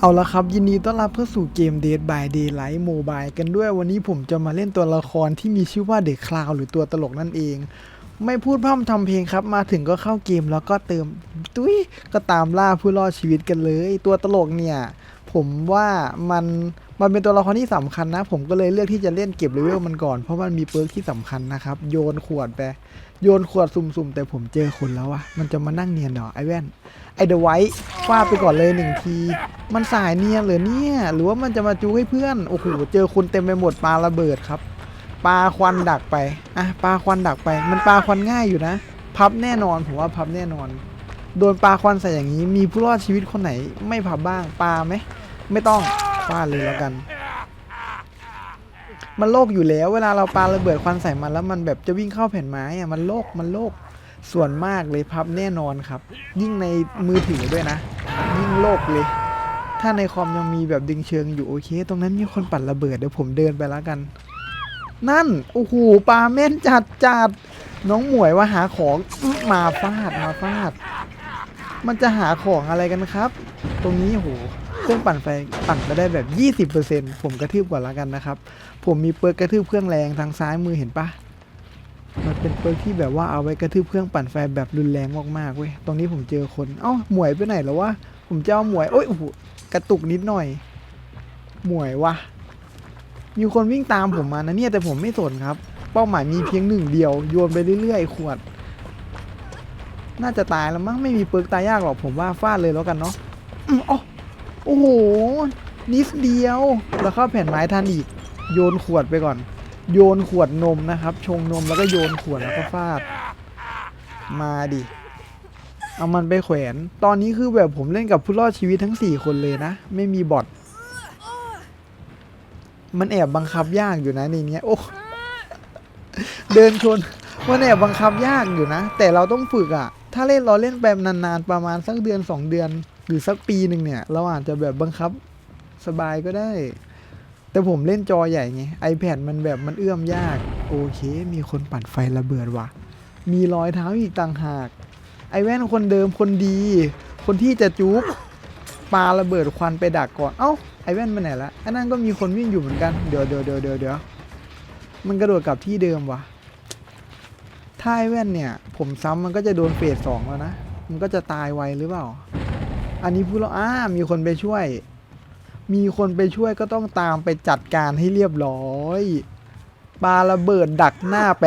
เอาละครับ ยินดีต้อนรับเข้าสู่เกม Dead by Daylight Mobile กันด้วยวันนี้ผมจะมาเล่นตัวละครที่มีชื่อว่าเด e คลาวหรือตัวตลกนั่นเอง ไม่พูดพร่ำทำเพลงครับ มาถึงก็เข้าเกมแล้วก็เติมตุ้ยก็ตามล่าผู้รอดชีวิตกันเลย ตัวตลกเนี่ย ผมว่ามันมันเป็นตัวละครที่สำคัญนะ ผมก็เลยเลือกที่จะเล่นเก็บเลเวลมันก่อนเพราะมันมีเปิร์กที่สำคัญนะครับ โยนขวดไปโยนขวดสุ่มๆ แต่ผมเจอคนแล้วอะมันจะมานั่งเนียนเหรอไอแว่นไอเดอะไวท์ฟาดไปก่อนเลยหนึ่งที มันสายเนียนเหรือเนี่ย หรือว่ามันจะมาจูให้เพื่อนโอ้โหเจอคนเต็มไปหมดปลาระเบิดครับปลาควันดักไปอะปลาควันดักไป มันปลาควันง่ายอยู่นะ พับแน่นอนผมว่าพับแน่นอน โดนปลาควันใส่อย่างนี้ มีผู้รอดชีวิตคนไหนไม่พับบ้างปลาไหมไม่ต้องฟาดเลยแล้วกัน มันโลกอยู่แล้ว เวลาเราปาระเบิดควันใส่มันแล้วมันแบบจะวิ่งเข้าแผ่นไม้อะมันโลกมันโลกส่วนมากเลยพับแน่นอนครับ ยิ่งในมือถือด้วยนะ ยิ่งโลกเลย ถ้าในคอมยังมีแบบดึงเชิงอยู่โอเค ตรงนั้นมีคนปั่นระเบิดเดี๋ยวผมเดินไปแล้วกัน นั่นโอ้โหปลาแม่นจัดจัดน้องหมวยว่าหาของมาฟาดมาฟาด มันจะหาของอะไรกันครับ ตรงนี้โหเครื่องปั่นไฟปั่นไปได้แบบ 20%ผมกระทืบก่อนล้วกันนะครับ ผมมีเปิร์กกระทืบเครื่องแรงทางซ้ายมือเห็นปะมันเป็นเปิร์กที่แบบว่าเอาไว้กระทืบเครื่องปั่นไฟแบบรุนแรงมากๆเว้ยตรงนี้ผมเจอคนเอ้าหมวยไปไหนแล้ววะผมจะเอาหมวยโอ้ยโอ้โหกระตุกนิดหน่อย หมวยวะมีคนวิ่งตามผมมานะเนี่ยแต่ผมไม่สนครับ เป้าหมายมีเพียงหนึ่งเดียวโยนไปเรื่อยๆขวด น่าจะตายแล้วมั้งไม่มีเปิร์กตายยากหรอกผมว่าฟาดเลยแล้วกันเนาะอ๋อโอ้โห นิดเดียว แล้วเข้าแผ่นไม้ทันอีก โยนขวดไปก่อน โยนขวดนมนะครับ ชงนมแล้วก็โยนขวดแล้วก็ฟาด มาดิ เอามันไปแขวน ตอนนี้คือแบบผมเล่นกับผู้รอดชีวิตทั้ง 4 คนเลยนะ ไม่มีบอท มันแอบบังคับยากอยู่นะในนี้โอ้เดินชนมันแอบบังคับยากอยู่นะ แต่เราต้องฝึกอะ ถ้าเล่นเราเล่นแบบนานๆ ประมาณสักเดือน 2 เดือน หรือสักปีหนึ่งเนี่ย เราอาจจะแบบบังคับสบายก็ได้ แต่ผมเล่นจอใหญ่ไง iPad มันแบบมันเอื้อมยาก โอเค มีคนปั่นไฟระเบิดว่ะ มีรอยเท้าอีกต่างหาก ไอแว่นคนเดิมคนดี คนที่จะจุ๊บปาระเบิดควันไปดักก่อน เอ้า ไอแว่นไปไหนละอ้นั่นก็มีคนวิ่งอยู่เหมือนกัน เดี๋ยวเดี๋ยวเดี๋ยวเดี๋ยวเดี๋ยวมันกระโดดกลับที่เดิมว่ะ ถ้าไอแว่นเนี่ย ผมซ้ำมันก็จะโดนเฟสสองแล้วนะ มันก็จะตายไวหรือเปล่า อันนี้พูดแล้วอ้ามีคนไปช่วย มีคนไปช่วยก็ต้องตามไปจัดการให้เรียบร้อยปาระเบิดดักหน้าไป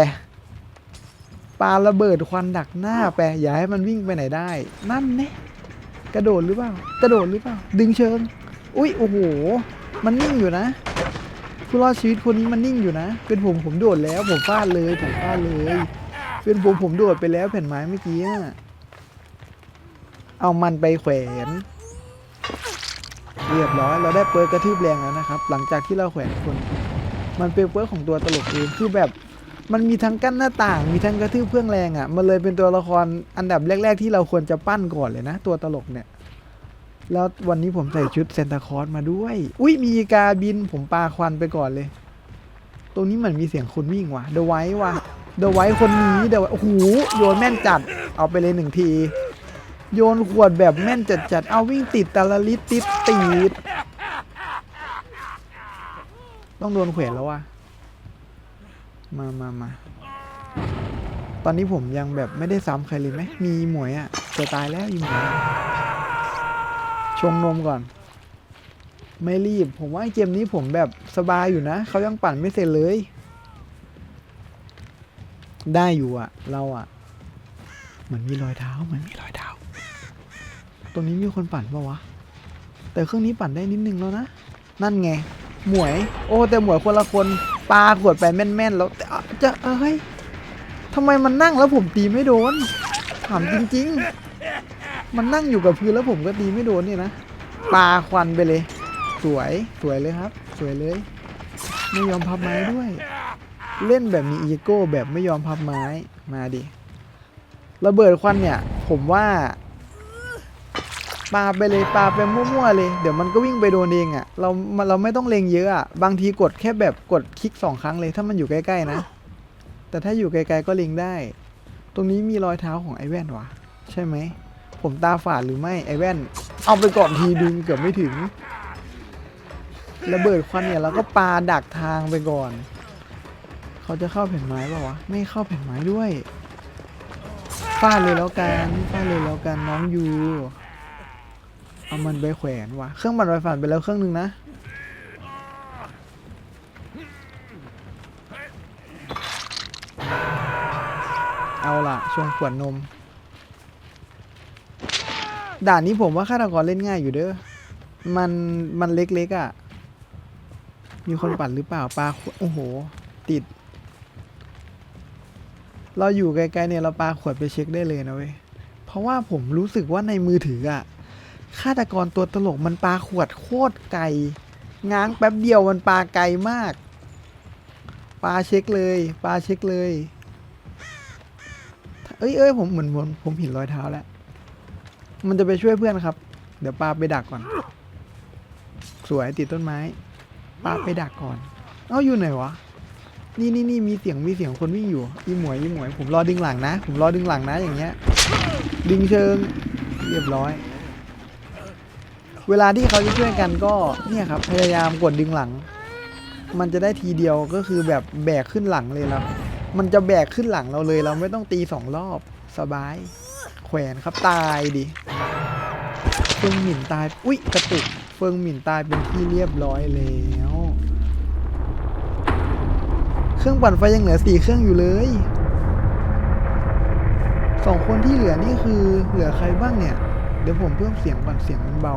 ปาระเบิดควันดักหน้าไปอย่าให้มันวิ่งไปไหนได้ นั่นแน่กระโดดหรือเปล่า กระโดดหรือเปล่า ดึงเชิง อุ้ยโอ้โห มันนิ่งอยู่นะ ผู้รอดชีวิตคนนี้มันนิ่งอยู่นะ เป็นผมผมโดดแล้ว ผมฟาดเลย ผมฟาดเลย เป็นผมผมโดดไปแล้วแผ่นไม้เมื่อกี้เอามันไปแขวน เรียบร้อย เราได้เปิร์กระทืบแรงแล้วนะครับ หลังจากที่เราแขวนคน มันเป็นเปิร์กของตัวตลกเองคือแบบมันมีทั้งกั้นหน้าต่าง มีทั้งกระทืบเพื่องแรงอะ่ะ มันเลยเป็นตัวละครอันดับแรก ๆ ที่เราควรจะปั้นก่อนเลยนะ ตัวตลกเนี่ย แล้ววันนี้ผมใส่ชุดเซนตาคอสมาด้วย อุ้ยมีกาบินผมปาควันไปก่อนเลย ตรงนี้เหมือนมีเสียงคนวิ่งว่ะเดอะไว้ว่ะ เดอะไว้คนนี้เดอะโอ้โหโยนแม่นจัด เอาไปเลยหนึ่งที โยนขวดแบบแม่นจัดจัดเอาวิ่งติดตะละลิตติดตีดต้องโดนแขวนแล้ววะมามามาตอนนี้ผมยังแบบไม่ได้ซ้ำใครเลยไหม มีหมวยอะ่ะจะตายแล้วอีหมวยชงนมก่อน ไม่รีบ ผมว่าเกมนี้ผมแบบสบายอยู่นะ เขายังปั่นไม่เสร็จเลย ได้อยู่อะเราอะเหมือนมีรอยเท้าเหมือนมีรอยเท้า ตรงนี้มีคนปั่นปะวะ แต่เครื่องนี้ปั่นได้นิดนึงแล้วนะ นั่นไง หมวย โอ้ แต่หมวยคนละคนปลาขวดไปแม่นๆแล้วแต่จะเอ้ยทำไมมันนั่งแล้วผมตีไม่โดน ถามจริง ๆ มันนั่งอยู่กับพื้นแล้วผมก็ตีไม่โดนเนี่ยนะปลาควันไปเลย สวย สวยเลยครับ สวยเลย ไม่ยอมพับไม้ด้วย เล่นแบบมีอีโก้แบบไม่ยอมพับไม้มาดิระเบิดควันเนี่ย ผมว่าปาไปเลยปาไปมั่วๆเลย เดี๋ยวมันก็วิ่งไปโดนเองอะ่ะเราเราไม่ต้องเลงเยอะอะ่ะบางทีกดแค่แบบกดคลิกสองครั้งเลย ถ้ามันอยู่ใกล้ๆนะ แต่ถ้าอยู่ไกลๆก็เลงได้ ตรงนี้มีรอยเท้าของไอแว่นวะใช่ไหมผมตาฝาดหรือไม่ไอแว่น เอาไปก่อนทีดึงเกือบไม่ถึงระเบิดควันเนี่ยเราก็ปาดักทางไปก่อน เขาจะเข้าแผ่นไม้ป่าวะ ไม่เข้าแผ่นไม้ด้วยฟาดเลยแล้วกันฟาดเลยแล้วกันน้องยูเอามันไปแขวนวะเครื่องบันไฟฝันไปแล้วเครื่องหนึงนะเอาล่ะชวนขวดนม ด่านนี้ผมว่าฆาตกรเล่นง่ายอยู่เด้อ มันมันเล็กๆอะ มีคนปั่นหรือเปล่าปลาโอ้โห ติด เราอยู่ไกลๆเนี่ยเราปาขวดไปเช็คได้เลยนะเว้ย เพราะว่าผมรู้สึกว่าในมือถืออะฆาตกรตัวตลกมันปาขวดโคตรไกล ง้างแป๊บเดียวมันปาไกลมาก ปาเช็คเลยปาเช็คเลย เอ้ยเอ้ยผมเหมือนผมผมเห็นรอยเท้าแล้ว มันจะไปช่วยเพื่อนครับ เดี๋ยวปาไปดักก่อน สวยติดต้นไม้ ปาไปดักก่อน เอ้าอยู่ไหนวะ นี่นี่นี่มีเสียงมีเสียงคนวิ่งอยู่อีหมวยอีหมวย ผมรอดึงหลังนะ ผมรอดึงหลังนะอย่างเงี้ย ดึงเชิงเรียบร้อย เวลาที่เขาจะช่วยกันก็เนี่ยครับพยายามกดดึงหลัง มันจะได้ทีเดียวก็คือแบบแบกขึ้นหลังเลยแล้วมันจะแบกขึ้นหลังเราเลย เราไม่ต้องตีสองรอบสบาย แขวนครับตายดิเฟิงหมิ่นตาย อุ๊ยกระตุกเฟิงหมิ่นตายเป็นที่เรียบร้อยแล้ว เครื่องปั่นไฟยังเหลือสี่เครื่องอยู่เลยสองคนที่เหลือนี่คือเหลือใครบ้างเนี่ย เดี๋ยวผมเพิ่มเสียงก่อนเสียงมันเบา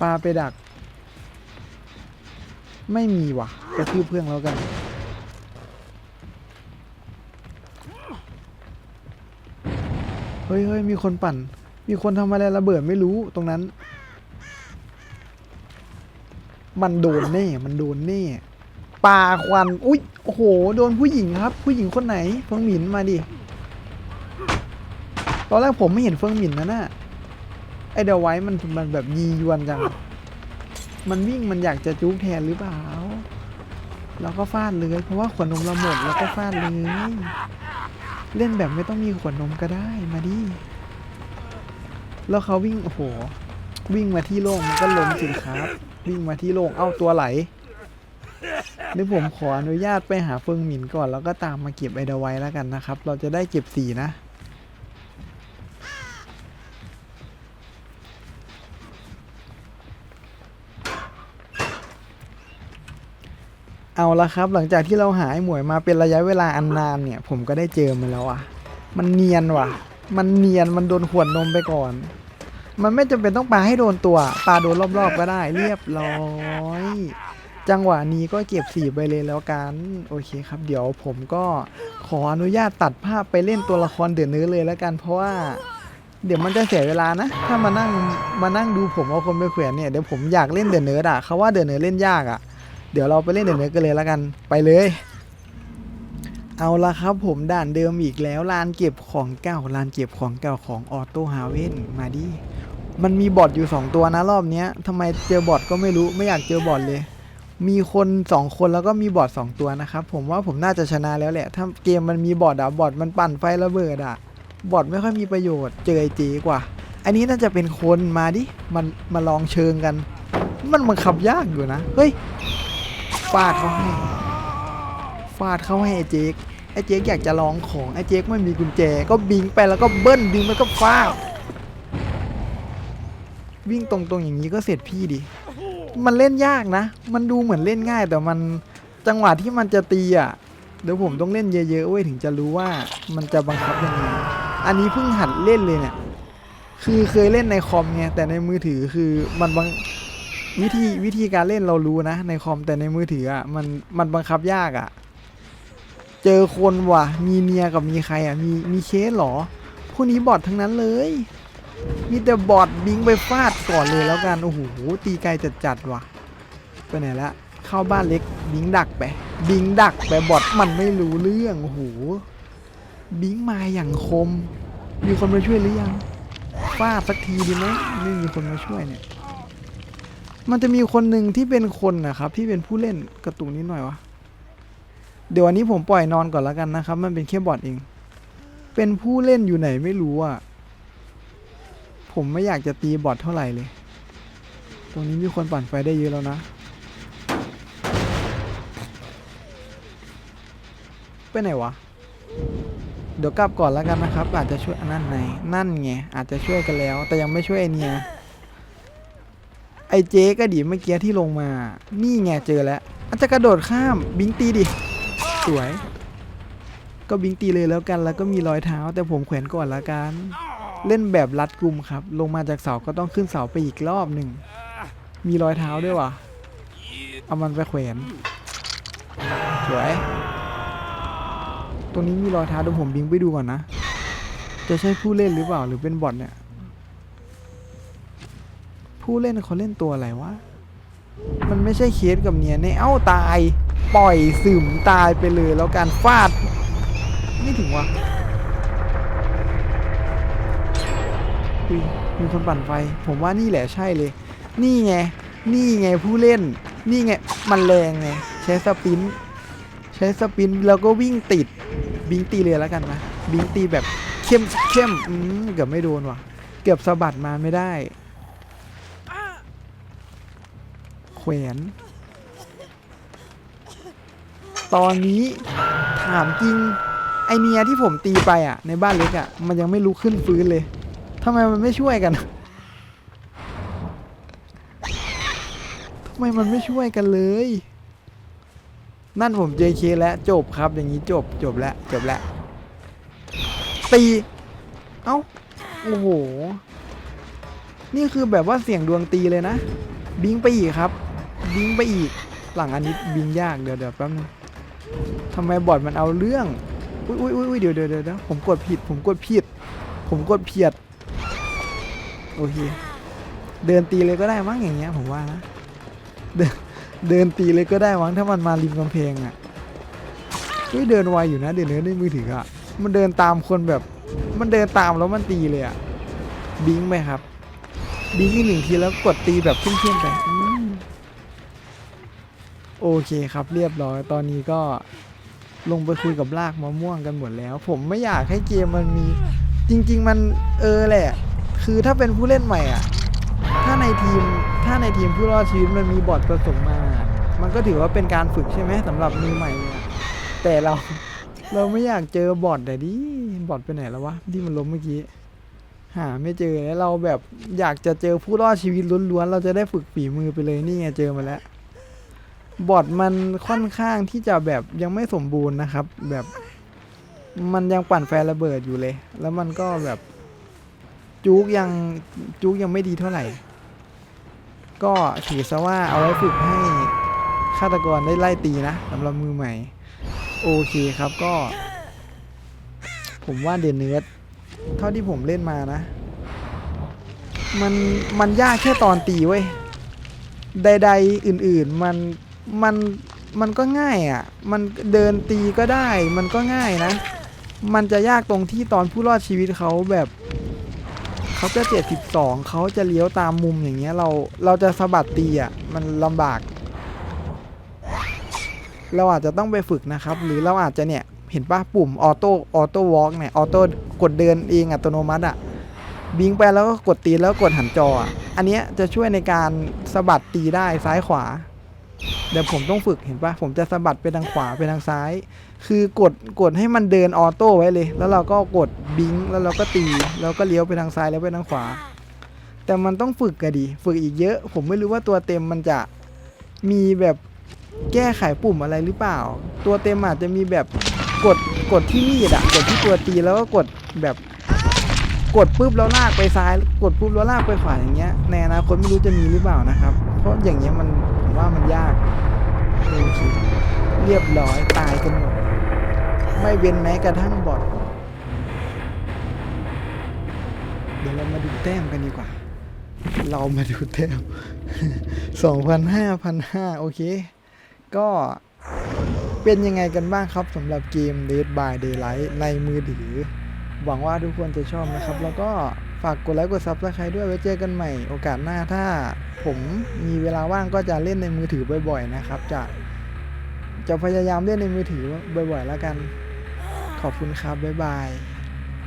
ปลาไปดัก ไม่มีว่ะกระทืบเพื่อนแล้วกัน เฮ้ยเฮ้ยมีคนปั่น มีคนทำอะไรระเบิดไม่รู้ตรงนั้น มันโดนแน่ มันโดนแน่ปาควัน อุ๊ยโอ้โห โดนผู้หญิงครับ ผู้หญิงคนไหน เฟิงหมินมาดิ ตอนแรกผมไม่เห็นเฟิงหมินนะน่ะ ไอเดวไว้มันมันแบบยียวนจัง มันวิ่งมันอยากจะจุ๊กแทนหรือเปล่าเราก็ฟาดเลย เพราะว่าขวดนมเราหมดเราก็ฟาดเลย เล่นแบบไม่ต้องมีขวดนมก็ได้ มาดิ แล้วเขาวิ่ง โอ้โห วิ่งมาที่โล่งมันก็ล้มสิครับ วิ่งมาที่โล่งเอ้าตัวไหลเดี๋ยวผมขออนุญาตไปหาเฟิงหมินก่อนแล้วก็ตามมาเก็บไอเดาไว้แล้วกันนะครับ เราจะได้เก็บสีนะเอาละครับหลังจากที่เราหายหมวยมาเป็นระยะเวลาอันนานเนี่ย ผมก็ได้เจอมันแล้วอะ มันเนียนว่ะ มันเนียนมันโดนขวดนมไปก่อน มันไม่จำเป็นต้องปลาให้โดนตัวปลาโดนรอบๆก็ได้เรียบร้อยจังหวะนี้ก็เก็บสี่ไปเลยแล้วกัน โอเคครับ เดี๋ยวผมก็ขออนุญาตตัดภาพไปเล่นตัวละครเดือดเนื้อเลยแล้วกัน เพราะว่า เดี๋ยวมันจะเสียเวลานะ ถ้ามานั่งมานั่งดูผมเอาคนไปแขวนเนี่ยเดี๋ยวผมอยากเล่นเดือดเนื้ออะเขาว่าเดือดเนื้อเล่นยากอะเดี๋ยวเราไปเล่นเดือดเนื้อกันเลยแล้วกันไปเลย เอาละครับผมด่านเดิมอีกแล้วลานเก็บของเก่าลานเก็บของเก่าของออโต้ฮาเวนมาดิ มันมีบอทอยู่ 2 ตัวนะรอบเนี้ยทำไมเจอบอทก็ไม่รู้ไม่อยากเจอบอทเลย มีคน 2 คนแล้วก็มีบอท2ตัวนะครับ ผมว่าผมน่าจะชนะแล้วแหละ ถ้าเกมมันมีบอทอะบอทมันปั่นไฟระเบิดอะบอทไม่ค่อยมีประโยชน์เจอไอเจกว่า อันนี้น่าจะเป็นคนมาดิมันมาลองเชิงกัน มันบังคับยากอยู่นะเฮ้ยฟาดเขาให้ฟาดเขาให้ไอเจกไอเจกอยากจะลองของไอเจกไม่มีกุญแจ ก็บิงไปแล้วก็เบิ้ลบิงไปก็ฟาด วิ่งตรงๆอย่างนี้ก็เสร็จพี่ดิ มันเล่นยากนะ มันดูเหมือนเล่นง่าย แต่มันจังหวะที่มันจะตีอะ เดี๋ยวผมต้องเล่นเยอะๆเว้ยถึงจะรู้ว่ามันจะบังคับยังไง อันนี้เพิ่งหัดเล่นเลยเนี่ย คือเคยเล่นในคอมไง แต่ในมือถือคือมันบังวิธีวิธีการเล่นเรารู้นะ ในคอมแต่ในมือถืออะมันมันบังคับยากอะ เจอคนว่ะ มีเนียกับมีใครอะ มีมีเคสเหรอ พวกนี้บอททั้งนั้นเลย มีแต่บอดบิงไปฟาดก่อนเลยแล้วกัน โอ้โห ตีไกลจัดจัดว่ะ ไปไหนละ เข้าบ้านเล็กบิงดักไป บิงดักไปบอดมันไม่รู้เรื่อง โอ้โห บิงมาอย่างคม มีคนมาช่วยหรือยัง ฟาดสักทีดีไหมไม่มีคนมาช่วยเนี่ย มันจะมีคนหนึ่งที่เป็นคนนะครับ ที่เป็นผู้เล่นกระตุกนิดหน่อยวะ เดี๋ยววันนี้ผมปล่อยนอนก่อนแล้วกันนะครับ มันเป็นแค่บอดเอง เป็นผู้เล่นอยู่ไหนไม่รู้อะ ผมไม่อยากจะตีบอทเท่าไหร่เลย ตรงนี้มีคนปั่นไฟได้เยอะแล้วนะ ไปไหนวะ เดี๋ยวกลับก่อนแล้วกันนะครับ อาจจะช่วยนั่นไงนั่นไง อาจจะช่วยกันแล้ว แต่ยังไม่ช่วยไอเนีย ไอเจ๊ก็ดีเมื่อกี้ที่ลงมา นี่ไงเจอแล้ว อาจจะกระโดดข้ามบิงตีดิ สวย ก็บิงตีเลยแล้วกัน แล้วก็มีรอยเท้า แต่ผมแขวนก่อนละกัน เล่นแบบรัดกุมครับ ลงมาจากเสาก็ต้องขึ้นเสาไปอีกรอบหนึ่ง มีรอยเท้าด้วยวะเอามันไปแขวนสวยตรงนี้มีรอยเท้าเดี๋ยวผมบิงไปดูก่อนนะ จะใช่ผู้เล่นหรือเปล่าหรือเป็นบอทเนี่ย ผู้เล่นเขาเล่นตัวอะไรวะ มันไม่ใช่เคสกับเนียเนี่ยเอ้าตาย ปล่อยซึมตายไปเลยแล้วการฟาด ไม่ถึงวะ อุ๊ยมีคนปั่นไฟ ผมว่านี่แหละใช่เลย นี่ไง นี่ไงผู้เล่น นี่ไง มันแรงไง ใช้สปิน ใช้สปินแล้วก็วิ่งติด บิงตีเลยแล้วกันนะ บิงตีแบบเข้มเข้มอืมเกือบไม่โดนว่ะ เกือบสะบัดมาไม่ได้ แขวนตอนนี้ถามจริง ไอเนียที่ผมตีไปอะ ในบ้านเล็กอะ มันยังไม่ลุกขึ้นฟื้นเลย ทำไมมันไม่ช่วยกันทำไมมันไม่ช่วยกันเลย นั่นผม JK แล้วจบครับอย่างนี้จบจบแล้วจบแล้วตีเอ้าโอ้โห นี่คือแบบว่าเสียงดวงตีเลยนะ บิงไปอีกครับ บิงไปอีก หลังอันนี้บิงยากเดี๋ยวเดี๋ยวแป๊บนึงทำไมบอดมันเอาเรื่อง อุ้ยอุ้ยอุ้ยเดี๋ยวเดี๋ยวเดี๋ยวเดี๋ยวผมกดผิด ผมกดผิด ผมกดเพียด โอเค เดินตีเลยก็ได้มั้งอย่างเงี้ยผมว่านะเดินเดินตีเลยก็ได้มั้งถ้ามันมาริมกำแพงอะเฮ้ยเดินไวอยู่นะเดินเนื้อในมือถืออะมันเดินตามคนแบบ มันเดินตามแล้วมันตีเลยอะบิงไปครับบิงอีกหนึ่งทีแล้วกดตีแบบเพี้ยนๆไปโอเคครับเรียบร้อยตอนนี้ก็ลงไปคุยกับลากมะม่วงกันหมดแล้ว ผมไม่อยากให้เกมมันมี จริง ๆ มันเออแหละ คือถ้าเป็นผู้เล่นใหม่อะ ถ้าในทีมถ้าในทีมผู้รอดชีวิตมันมีบอทผสมมา มันก็ถือว่าเป็นการฝึกใช่ไหมสำหรับมือใหม่เนี่ยแต่เราเราไม่อยากเจอบอทแต่ดิบอทไปไหนแล้ววะที่มันล้มเมื่อกี้หาไม่เจอแล้วเราแบบอยากจะเจอผู้รอดชีวิตล้วนๆเราจะได้ฝึกฝีมือไปเลยนี่ไงเจอมาแล้วบอทมันค่อนข้างที่จะแบบยังไม่สมบูรณ์นะครับ แบบมันยังปั่นไฟระเบิดอยู่เลย แล้วมันก็แบบ จุกยังจุกยังไม่ดีเท่าไหร่ ก็ถือซะว่าเอาไว้ฝึกให้ฆาตกรได้ไล่ตีนะสำหรับมือใหม่ โอเคครับก็ ผมว่าเดนเนื้อเท่าที่ผมเล่นมานะ มันมันยากแค่ตอนตีเว้ยใด ๆ อื่นๆมันมันมันก็ง่ายอะ่ะ มันเดินตีก็ได้ มันก็ง่ายนะ มันจะยากตรงที่ตอนผู้รอดชีวิตเขาแบบ เขาจะเจ็ดสิบสองเขาจะเลี้ยวตามมุมอย่างเงี้ยเราเราจะสะบัดตีอะมันลำบาก เราอาจจะต้องไปฝึกนะครับ หรือเราอาจจะเนี่ยเห็นปะปุ่มออโต้ออโต้วอล์กเนี่ยออโต้กดเดินเองอัตโนมัติอะบิงไปแล้วก็กดตีแล้วกดหันจออะอันเนี้ยจะช่วยในการสะบัดตีได้ซ้ายขวาเดี๋ยวผมต้องฝึกเห็นปะผมจะสะบัดไปทางขวาไปทางซ้าย คือกดกดให้มันเดินออโต้ไว้เลย แล้วเราก็กดบิงแล้วเราก็ตี แล้วก็เลี้ยวไปทางซ้ายแล้วไปทางขวา แต่มันต้องฝึกกันดี ฝึกอีกเยอะ ผมไม่รู้ว่าตัวเต็มมันจะมีแบบแก้ไขปุ่มอะไรหรือเปล่า ตัวเต็มอาจจะมีแบบกดกดที่มีดอะกดที่ตัวตีแล้วก็กดแบบกดปุ๊บแล้วลากไปซ้าย กดปุ๊บแล้วลากไปขวาอย่างเงี้ยในอนาคตไม่รู้จะมีหรือเปล่านะครับ เพราะอย่างเงี้ยมันผมว่ามันยากโอเค เรียบร้อยตายกันหมด ไม่เว้นแม้กระทั่งบอทเดี๋ยวเรามาดูแต้มกันดีกว่า เรามาดูแต้มสองพันห้าพันห้าโอเค ก็เป็นยังไงกันบ้างครับสำหรับเกม Dead by Daylight ในมือถือ หวังว่าทุกคนจะชอบนะครับ แล้วก็ฝากกดไลค์กดซับสไครต์ด้วยไว้เจอกันใหม่ โอกาสหน้าถ้าผมมีเวลาว่างก็จะเล่นในมือถือบ่อยๆนะครับจะ จะพยายามเล่นในมือถือบ่อยๆแล้วกัน ขอบคุณครับ บ๊ายบาย